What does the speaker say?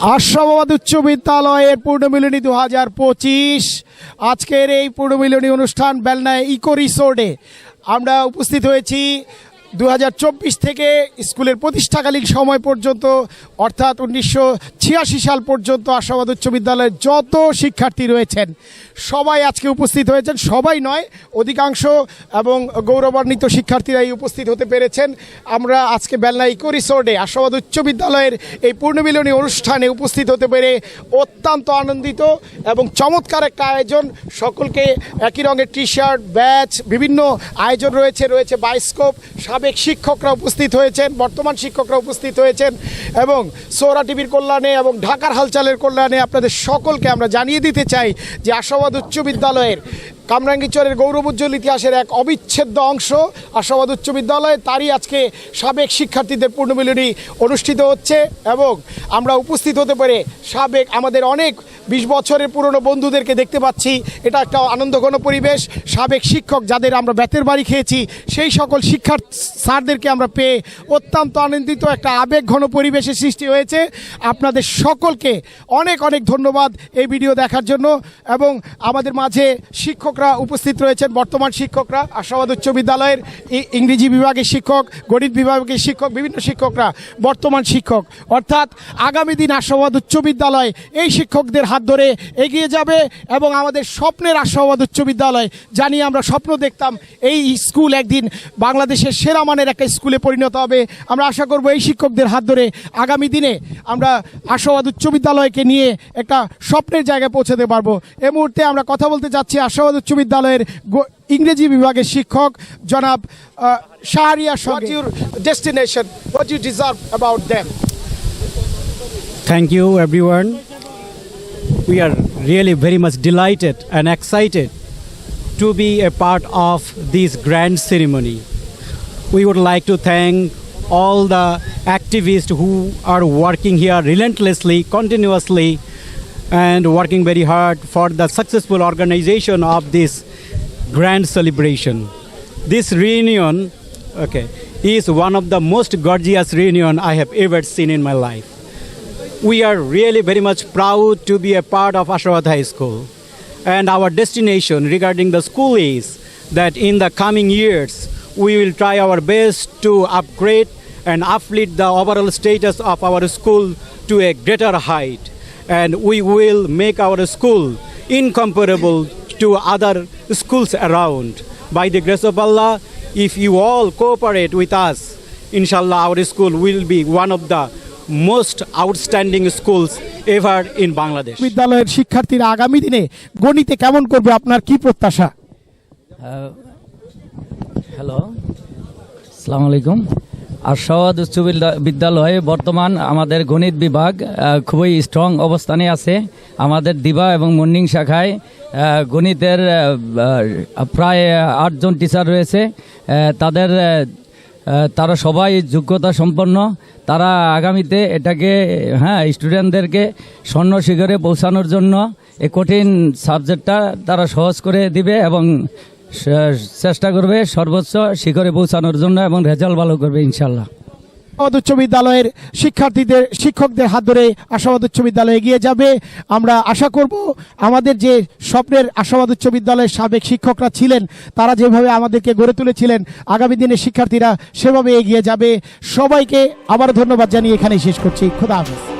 আশাবাদ উচ্চ বিদ্যালয়ের পূর্ণমিলনী দু হাজার পঁচিশ। আজকের এই পূর্ণমিলনী অনুষ্ঠান বেলনায় ইকো রিসোর্টে আমরা উপস্থিত হয়েছি। দু হাজার চব্বিশ থেকে স্কুলের প্রতিষ্ঠাকালীন সময় পর্যন্ত, অর্থাৎ উনিশশো ছিয়াশি সাল পর্যন্ত আশাবাদ উচ্চ বিদ্যালয়ের যত শিক্ষার্থী রয়েছেন, সবাই আজকে উপস্থিত হয়েছেন। সবাই নয়, অধিকাংশ এবং গৌরবান্বিত শিক্ষার্থীরাই উপস্থিত হতে পেরেছেন। আমরা আজকে বেলনা ইকো রিসোর্টে আশাবাদ উচ্চ বিদ্যালয়ের এই পূর্ণমিলনী অনুষ্ঠানে উপস্থিত হতে পেরে অত্যন্ত আনন্দিত এবং চমৎকার একটা আয়োজন। সকলকে একই রঙের টি শার্ট ব্যাচ বিভিন্ন আয়োজন রয়েছে রয়েছে বায়োস্কোপ সাবেক শিক্ষকরা উপস্থিত হয়েছেন, বর্তমান শিক্ষকরা উপস্থিত হয়েছেন এবং সৌরা টিভির কল্যাণে এবং ঢাকার হালচালের কল্যাণে আপনাদের সকলকে আমরা জানিয়ে দিতে চাই যে আশাবাদ উচ্চ বিদ্যালয়ের কামরাঙ্গীচরের গৌরবোজ্জ্বল ইতিহাসের এক অবিচ্ছেদ্য অংশ। আশাবাদ উচ্চ বিদ্যালয় তারই আজকে সাবেক শিক্ষার্থীদের পূর্ণমিলনী অনুষ্ঠিত হচ্ছে এবং আমরা উপস্থিত হতে পেরে সাবেক আমাদের অনেক বিশ বছরের পুরনো বন্ধুদেরকে দেখতে পাচ্ছি। এটা একটা আনন্দঘন পরিবেশ। সাবেক শিক্ষক যাদের আমরা বেতের বাড়ি খেয়েছি, সেই সকল শিক্ষার স্যারদেরকে আমরা পেয়ে অত্যন্ত আনন্দিত। একটা আবেগ ঘন পরিবেশের সৃষ্টি হয়েছে। আপনাদের সকলকে অনেক অনেক ধন্যবাদ এই ভিডিও দেখার জন্য এবং আমাদের মাঝে শিক্ষকরা উপস্থিত রয়েছেন। বর্তমান শিক্ষকরা আশাবাদ উচ্চ বিদ্যালয়ের ইংরেজি বিভাগের শিক্ষক, গণিত বিভাগের শিক্ষক, বিভিন্ন শিক্ষকরা বর্তমান শিক্ষক। অর্থাৎ আগামী দিন আশাবাদ উচ্চ বিদ্যালয় এই শিক্ষকদের হাত ধরে এগিয়ে যাবে এবং আমাদের স্বপ্নের আশাবাদ উচ্চ বিদ্যালয় জানি আমরা স্বপ্ন দেখতাম এই স্কুল একদিন বাংলাদেশের সেরা মানের একটা স্কুলে পরিণত হবে। আমরা আশা করব এই শিক্ষকদের হাত ধরে আগামী দিনে আমরা আশাবাদ উচ্চ বিদ্যালয়কে নিয়ে একটা স্বপ্নের জায়গায় পৌঁছাতে পারব। এই মুহূর্তে আমরা কথা বলতে যাচ্ছি আশাবাদ উচ্চ বিদ্যালয়ের ইংরেজি বিভাগের শিক্ষক জনাব শাহরিয়া সঙ্গে destination what you deserve about them Thank you, everyone. We are really very much delighted and excited to be a part of this grand ceremony. We would like to thank all the activists who are working here relentlessly, continuously, and working very hard for the successful organization of this grand celebration. This reunion, okay, is one of the most gorgeous reunion I have ever seen in my life we are really very much proud to be a part of Ashrafat High School. And our destination regarding the school is that in the coming years, we will try our best to upgrade and uplift the overall status of our school to a greater height. And we will make our school incomparable to other schools around. By the grace of Allah, if you all cooperate with us, inshallah, our school will be one of the most outstanding schools ever in Bangladesh. বিদ্যালয়ের শিক্ষার্থীরা আগামী দিনে গণিতে কেমন করবে আপনার কি প্রত্যাশা হ্যালো আসসালামু আলাইকুম আশাবাদ উচ্চ বিদ্যা- বিদ্যালয়ে বর্তমান আমাদের গণিত বিভাগ খুবই স্ট্রং অবস্থানে আছে। আমাদের দিবা এবং মর্নিং শাখায় গণিতের প্রায় আটজন টিচার রয়েছে। তাদের তারা সবাই যোগ্যতা সম্পন্ন। তারা আগামীতে এটাকে হ্যাঁ স্টুডেন্টদেরকে স্বর্ণ শিখরে পৌঁছানোর জন্য এ কঠিন সাবজেক্টটা তারা সহজ করে দিবে এবং চেষ্টা করবে সর্বোচ্চ শিখরে পৌঁছানোর জন্য এবং রেজাল্ট ভালো করবে ইনশাল্লাহ উচ্চ বিদ্যালয়ের শিক্ষার্থীদের, শিক্ষকদের হাত ধরে আশাবাদ উচ্চ বিদ্যালয় এগিয়ে যাবে। আমরা আশা করব আমাদের যে স্বপ্নের আশাবাদ উচ্চ বিদ্যালয়ের সাবেক শিক্ষকরা ছিলেন, তারা যেভাবে আমাদেরকে গড়ে তুলেছিলেন, আগামী দিনে শিক্ষার্থীরা সেভাবে এগিয়ে যাবে। সবাইকে আবার ধন্যবাদ জানিয়ে এখানেই শেষ করছি। খোদা হাফেজ।